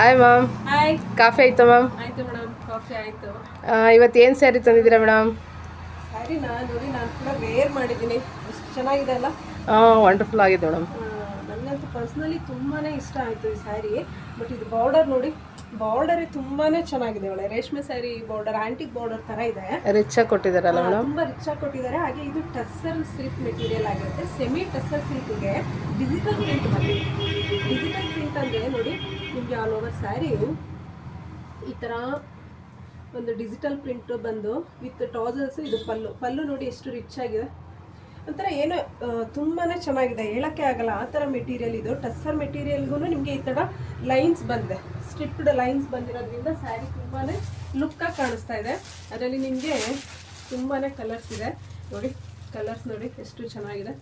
Hi ma'am hi coffee ಆಯ್ತಾ ma'am ಆಯ್ತು madam coffee ಆಯ್ತು. ಇವತ್ತು ಏನು ಸ್ಯಾರಿ ತಂದಿದ್ದೀರಾ ಮೇಡಮ್ ಸ್ಯಾರಿ ನಾನು ನೋಡಿ ನಾನು ಕೂಡ ವೇರ್ ಮಾಡಿದ್ದೀನಿ. ಎಷ್ಟು ಚೆನ್ನಾಗಿದೆ ಅಲ್ಲ? ಹಾಂ ವಂಡರ್ಫುಲ್ ಆಗಿದೆ ಮೇಡಮ್ ಆ, ನನಗಂತೂ ಪರ್ಸ್ನಲಿ ತುಂಬಾ ಇಷ್ಟ ಆಯಿತು ಈ ಸ್ಯಾರಿ ಬಟ್ ಇದು ಬಾರ್ಡರ್ ನೋಡಿ ಬಾರ್ಡರ್ ತುಂಬಾ ಚೆನ್ನಾಗಿದೆ. ಒಳ್ಳೆ ರೇಷ್ಮೆ ಸ್ಯಾರಿ ಬಾರ್ಡರ್ ಆಂಟಿಕ್ ಬಾರ್ಡರ್ ಥರ ಇದೆ. ರಿಚ್ ಆಗಿ ಕೊಟ್ಟಿದ್ದಾರಲ್ಲ ಮೇಡಮ್ ತುಂಬ ರಿಚ್ ಆಗಿ ಕೊಟ್ಟಿದ್ದಾರೆ. ಹಾಗೆ ಇದು ಟಸ್ಸರ್ ಸಿಲ್ಕ್ ಮೆಟೀರಿಯಲ್ ಆಗಿರುತ್ತೆ ಸೆಮಿ ಟಸ್ಸರ್ ಸಿಲ್ಕ್ಗೆ ಡಿಜಿಟಲ್ ಪ್ರಿಂಟ್ ಬಂದಿದೆ ಡಿಜಿಟಲ್ ಪ್ರಿಂಟ್ ಅಂದ್ರೆ ನೋಡಿ ನಿಮಗೆ ಆಲ್ ಓವರ್ ಸ್ಯಾರಿ ಈ ಥರ ಒಂದು ಡಿಜಿಟಲ್ ಪ್ರಿಂಟು ಬಂದು ವಿತ್ ಟ್ರಾಸರ್ಸ್ ಇದು ಪಲ್ಲು. ಪಲ್ಲು ನೋಡಿ ಎಷ್ಟು ರಿಚ್ ಆಗಿದೆ. ಒಂಥರ ಏನೋ ತುಂಬಾ ಚೆನ್ನಾಗಿದೆ. ಹೇಳೋಕ್ಕೆ ಆಗಲ್ಲ. ಆ ಥರ ಮೆಟೀರಿಯಲ್ ಇದು. ಟಸ್ಸರ್ ಮೆಟೀರಿಯಲ್ಗೂ ನಿಮಗೆ ಈ ಥರ ಲೈನ್ಸ್ ಬಂದಿದೆ. ಸ್ಟ್ರಿಪ್ಡ್ ಲೈನ್ಸ್ ಬಂದಿರೋದ್ರಿಂದ ಸ್ಯಾರಿ ತುಂಬಾ ಲುಕ್ಕಾಗಿ ಕಾಣಿಸ್ತಾ ಇದೆ. ಅದರಲ್ಲಿ ನಿಮಗೆ ತುಂಬಾ ಕಲರ್ಸ್ ಇದೆ. ನೋಡಿ ಕಲರ್ಸ್ ನೋಡಿ ಎಷ್ಟು ಚೆನ್ನಾಗಿದೆ.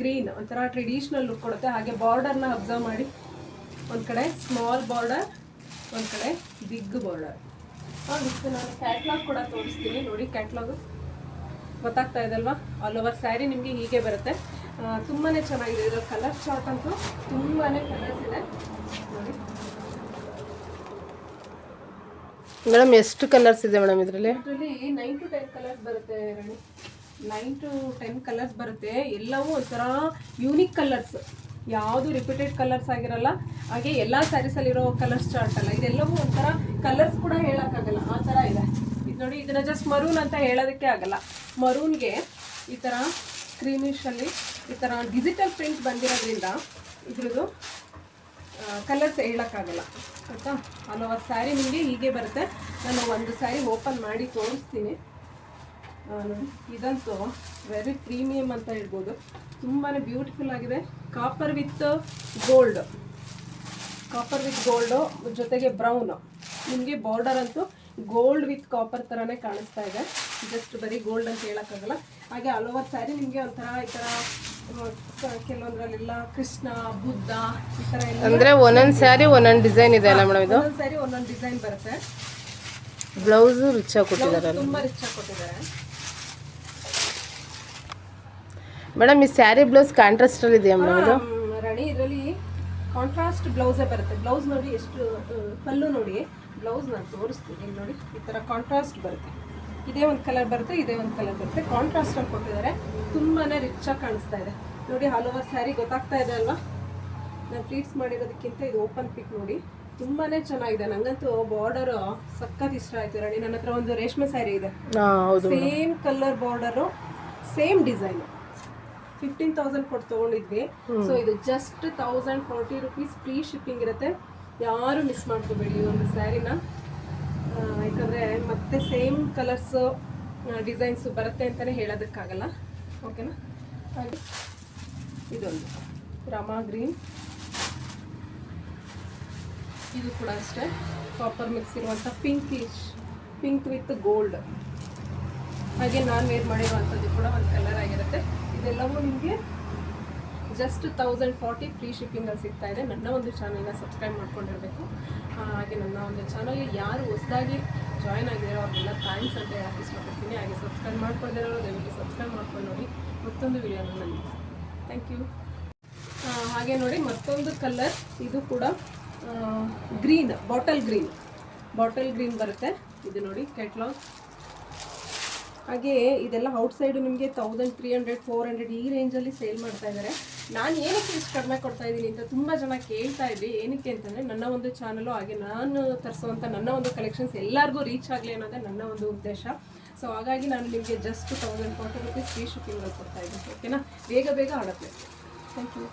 ಗ್ರೀನ್ ಒಂಥರ ಟ್ರೆಡಿಷ್ನಲ್ ಲುಕ್ ಕೊಡುತ್ತೆ. ಹಾಗೆ ಬಾರ್ಡರ್ನ ಅಬ್ಸರ್ವ್ ಮಾಡಿ. ಒಂದು ಕಡೆ ಸ್ಮಾಲ್ ಬಾರ್ಡರ್ ಒಂದು ಕಡೆ ಬಿಗ್ ಬಾರ್ಡರ್ ಇಷ್ಟು ನಾನು ಕ್ಯಾಟ್ಲಾಗ್ ಕೂಡ ತೋರಿಸ್ತೀನಿ. ನೋಡಿ ಕ್ಯಾಟ್ಲಾಗು ಗೊತ್ತಾಗ್ತಾ ಇದೆ ಅಲ್ವಾ? ಆಲ್ ಓವರ್ ಸ್ಯಾರಿ ನಿಮಗೆ ಹೀಗೆ ಬರುತ್ತೆ. ತುಂಬಾ ಚೆನ್ನಾಗಿದೆ. ಇದರ ಕಲರ್ ಚಾರ್ಟ್ ಅಂತೂ ತುಂಬಾ ಕಲರ್ಸ್ ಇದೆ. ನೋಡಿ. ಮೇಡಮ್ ಎಷ್ಟು ಕಲರ್ಸ್ ಇದೆ ಮೇಡಮ್ ಇದರಲ್ಲಿ? ಇದರಲ್ಲಿ ನೈನ್ ಟು ಟೆನ್ ಕಲರ್ಸ್ ಬರುತ್ತೆ Rani. Nine to ten colours ಬರುತ್ತೆ. ಎಲ್ಲವೂ ಒಂಥರ ಯೂನಿಕ್ ಕಲರ್ಸ್ ಯಾವುದು ರಿಪೀಟೆಡ್ ಕಲರ್ಸ್ ಆಗಿರಲ್ಲ, ಹಾಗೆ ಎಲ್ಲ ಸ್ಯಾರೀಸಲ್ಲಿರೋ ಕಲರ್ಸ್ ಚಾರ್ಟ್ ಅಲ್ಲ, ಇದೆಲ್ಲವೂ ಒಂಥರ ಕಲರ್ಸ್ ಕೂಡ ಹೇಳೋಕ್ಕಾಗಲ್ಲ, ಆ ಥರ ಇದೆ. ಇದು ನೋಡಿ, ಇದನ್ನ ಜಸ್ಟ್ ಮರೂನ್ ಅಂತ ಹೇಳೋದಕ್ಕೆ ಆಗಲ್ಲ. ಮರೂನ್ಗೆ ಈ ಥರ ಕ್ರೀಮಿಶಲ್ಲಿ ಈ ಥರ ಡಿಜಿಟಲ್ ಪ್ರಿಂಟ್ ಬಂದಿರೋದ್ರಿಂದ ಇದ್ರದ್ದು ಕಲರ್ಸ್ ಹೇಳೋಕ್ಕಾಗಲ್ಲ. ಆಯಿತಾ? ಆಲ್ ಓವರ್ ಸ್ಯಾರಿ ನಿಮಗೆ ಹೀಗೆ ಬರುತ್ತೆ. ನಾನು ಒಂದು ಸ್ಯಾರಿ ಓಪನ್ ಮಾಡಿ ತೋರಿಸ್ತೀನಿ. ಇದಂತೂ ವೆರಿ ಪ್ರೀಮಿಯಮ್ ಅಂತ ಹೇಳ್ಬೋದು. ತುಂಬಾ ಬ್ಯೂಟಿಫುಲ್ ಆಗಿದೆ. Copper with gold copper with gold ಜೊತೆಗೆ ಬ್ರೌನ್ ನಿಮಗೆ ಬಾರ್ಡರ್ ಅಂತೂ ಗೋಲ್ಡ್ ವಿತ್ ಕಾಪರ್ ಥರನೇ ಕಾಣಿಸ್ತಾ ಇದೆ. ಜಸ್ಟ್ ಬರೀ ಗೋಲ್ಡ್ ಅಂತ ಹೇಳೋಕ್ಕಾಗಲ್ಲ. ಹಾಗೆ ಆಲ್ ಓವರ್ ಸ್ಯಾರಿ ನಿಮಗೆ ಒಂಥರ ಈ ಥರ ಕೆಲವೊಂದರಲ್ಲೆಲ್ಲ ಕೃಷ್ಣ ಬುದ್ಧ ಈ ಥರ ಎಲ್ಲ ಅಂದರೆ ಒಂದೊಂದು ಸ್ಯಾರಿ ಒಂದೊಂದು ಡಿಸೈನ್ ಇದೆ ಅಲ್ಲ ಮೇಡಮ್ ಇದು? ಒಂದೊಂದು ಸ್ಯಾರಿ ಒಂದೊಂದು ಡಿಸೈನ್ ಬರುತ್ತೆ. ಬ್ಲೌಸು ರಿಚ್ ಆಗಿ ಕೊಟ್ಟಿದ್ದಾರೆ ತುಂಬ ರಿಚ್ ಆಗಿ ಕೊಟ್ಟಿದ್ದಾರೆ ಮೇಡಮ್ ಈ ಸ್ಯಾರಿ ಬ್ಲೌಸ್ ಕಾಂಟ್ರಾಸ್ಟಲ್ಲಿ ಇದೆಯಾ ಮೇಡಮ್ ಇದು? ರಾಣಿ ಇದರಲ್ಲಿ ಕಾಂಟ್ರಾಸ್ಟ್ ಬ್ಲೌಸೇ ಬರುತ್ತೆ. ಬ್ಲೌಸ್ ನೋಡಿ ಎಷ್ಟು ಕಲ್ಲು ಪಲ್ಲು ನೋಡಿ. ಬ್ಲೌಸ್ ನಾನು ತೋರಿಸ್ತೀನಿ ಇಲ್ಲಿ ನೋಡಿ. ಈ ಥರ ಕಾಂಟ್ರಾಸ್ಟ್ ಬರುತ್ತೆ. ಇದೇ ಒಂದು ಕಲರ್ ಬರುತ್ತೆ ಇದೇ ಒಂದು ಕಲರ್ ಬರುತ್ತೆ. ಕಾಂಟ್ರಾಸ್ಟ್ ಅಲ್ಲಿ ಕೊಟ್ಟಿದ್ದಾರೆ. ತುಂಬಾ ರಿಚ್ ಆಗಿ ಕಾಣಿಸ್ತಾ ಇದೆ. ನೋಡಿ ಆಲ್ ಓವರ್ ಸ್ಯಾರಿ ಗೊತ್ತಾಗ್ತಾ ಇದೆ ಅಲ್ವಾ? ನಾನು ಪ್ಲೀಟ್ಸ್ ಮಾಡಿರೋದಕ್ಕಿಂತ ಇದು ಓಪನ್ ಪಿಕ್ ನೋಡಿ. ತುಂಬಾ ಚೆನ್ನಾಗಿದೆ. ನಂಗಂತೂ ಬಾರ್ಡರ್ ಸಖತ್ ಇಷ್ಟ ಆಯ್ತು. ರಾಣಿ ನನ್ನ ಹತ್ರ ಒಂದು ರೇಷ್ಮೆ ಸ್ಯಾರಿ ಇದೆ. Same colour border same design fifteen thousand ಕೊಟ್ಟು ತೊಗೊಂಡಿದ್ವಿ. ಸೊ ಇದು just thousand forty rupees free shipping ಇರುತ್ತೆ. ಯಾರು ಮಿಸ್ ಮಾಡ್ಕೋಬೇಡಿ ಈ ಒಂದು ಸ್ಯಾರಿನ. ಯಾಕಂದರೆ ಮತ್ತೆ ಸೇಮ್ ಕಲರ್ಸು ಡಿಸೈನ್ಸು ಬರುತ್ತೆ ಅಂತಲೇ ಹೇಳೋದಕ್ಕಾಗಲ್ಲ. ಓಕೆನಾ ಹಾಗೆ. ಇದೊಂದು. ರಮಾ ಗ್ರೀನ್. ಇದು ಕೂಡ ಅಷ್ಟೇ. ಕಾಪರ್ ಮಿಕ್ಸ್ ಇರುವಂಥ ಇಶ್ ಪಿಂಕ್ ವಿತ್ ಗೋಲ್ಡ್ ಹಾಗೆ ನಾನು ವೇರ್ ಮಾಡಿರುವಂಥದ್ದು ಕೂಡ ಒಂದು ಕಲರ್ ಆಗಿರುತ್ತೆ. ಇದೆಲ್ಲವೂ ನಿಮಗೆ ಜಸ್ಟ್ ತೌಸಂಡ್ ಫಾರ್ಟಿ ಫ್ರೀ ಶಿಪ್ಪಿಂಗಲ್ಲಿ ಸಿಗ್ತಾ ಇದೆ. ನನ್ನ ಒಂದು ಚಾನಲ್ನ ಸಬ್ಸ್ಕ್ರೈಬ್ ಮಾಡ್ಕೊಂಡಿರಬೇಕು. ಹಾಗೆ ನನ್ನ ಒಂದು ಚಾನಲ್ಗೆ ಯಾರು ಹೊಸದಾಗಿ ಜಾಯ್ನ್ ಆಗಿರೋ ಅವ್ರಿಗೆಲ್ಲ ಥ್ಯಾಂಕ್ಸ್ ಅಂತ ಹೇಳಕ್ಕೆ ಇಷ್ಟಪಡ್ತೀನಿ ಹಾಗೆ ಸಬ್ಸ್ಕ್ರೈಬ್ ಮಾಡ್ಕೊಂಡಿರೋ ದಯವಿಟ್ಟು ಸಬ್ಸ್ಕ್ರೈಬ್ ಮಾಡ್ಕೊಂಡು ನೋಡಿ ಮತ್ತೊಂದು ವಿಡಿಯೋನ ನನಗೆ ಥ್ಯಾಂಕ್ ಯು ಹಾಗೆ ನೋಡಿ ಮತ್ತೊಂದು ಕಲರ್ ಇದು ಕೂಡ green bottle green bottle green ಬರುತ್ತೆ. ಇದು ನೋಡಿ ಕೆಟ್ಲಾಗ್ ಹಾಗೆ ಇದೆಲ್ಲ ಔಟ್ಸೈಡು ನಿಮಗೆ thousand three hundred four hundred ಈ ರೇಂಜಲ್ಲಿ ಸೇಲ್ ಮಾಡ್ತಾ ಇದ್ದಾರೆ ನಾನು ಏನಕ್ಕೆ ಇಷ್ಟು ಕಡಿಮೆ ಕೊಡ್ತಾ ಇದ್ದೀನಿ ಅಂತ ತುಂಬ ಜನ ಕೇಳ್ತಾ ಇದ್ವಿ ಏನಕ್ಕೆ ಅಂತಂದರೆ ನನ್ನ ಒಂದು ಚಾನಲು ಹಾಗೆ ನಾನು ತರಿಸುವಂಥ ನನ್ನ ಒಂದು ಕಲೆಕ್ಷನ್ಸ್ ಎಲ್ಲರಿಗೂ ರೀಚ್ ಆಗಲಿ ಅನ್ನೋದೇ ನನ್ನ ಒಂದು ಉದ್ದೇಶ. ಸೊ ಹಾಗಾಗಿ ನಾನು ನಿಮಗೆ just thousand forty rupees free ಶಿಪ್ಪಿಂಗಲ್ಲಿ ಕೊಡ್ತಾ ಇದ್ದೀನಿ. ಓಕೆನಾ ಬೇಗ ಬೇಗ ಆಡತ್ತೆ. Thank you